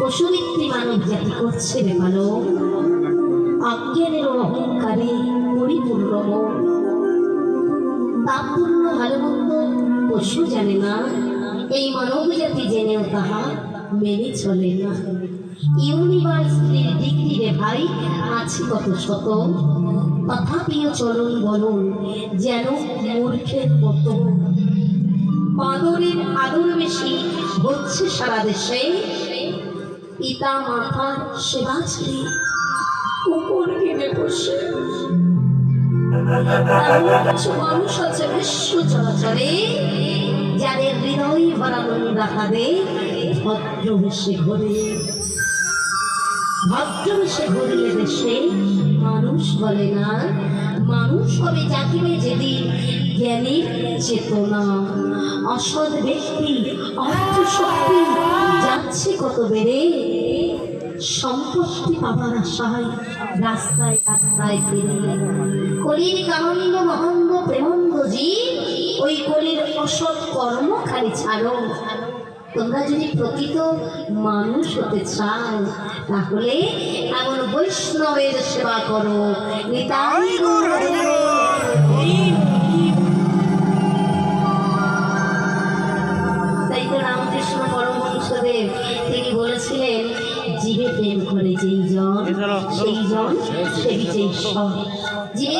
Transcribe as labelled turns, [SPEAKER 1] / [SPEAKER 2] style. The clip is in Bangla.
[SPEAKER 1] পশুমিত্রী মানব জাতি করছে রে ভালো অজ্ঞানের অহংকারে পরিপূর্ণ তাৎপূর্ণ ভালো পশু জানে না। এই মানব জাতি জেনেও তাহা মেনে চলে না। ইউনিভার্সিটির ডিগ্রি রে ভাই আছে কত শত। তথাপিও চলন বলুন, যেন মূর্খের মতো। বাদরের আদর বেশি হচ্ছে সারা দেশে। পিতা মাতার সেবা ছেড়ে কুকুর কিনে বসে। কিছু মানুষ আছে বিশ্ব চলাচলে যাদের হৃদয় ভরা রাখাবে ভদ্রবেশে ভদ্রবেশে দেশে মানুষ বলে না মানুষ হবে জাতিবে যেদিন জ্ঞানের চেতনা। অসৎ ব্যক্তি অর্থ শক্তি যাচ্ছে কত বেড়ে? সম্পত্তি পাবার আশায় রাস্তায় রাস্তায় ফিরে কলির কানন্দ মহন্দ প্রেমন্দ জি ওই কলির অসৎ কর্ম খালি ছাড়ো। তোমরা যদি প্রকৃত মানুষ হতে চাও, তাহলে এমন বৈষ্ণবের সেবা করো। নিতাই তাই তো পরমহংসদেব তিনি বলেছিলেন জীবে প্রেম করে যেই জন সেই জন সেই যে ঈশ্বর জীবের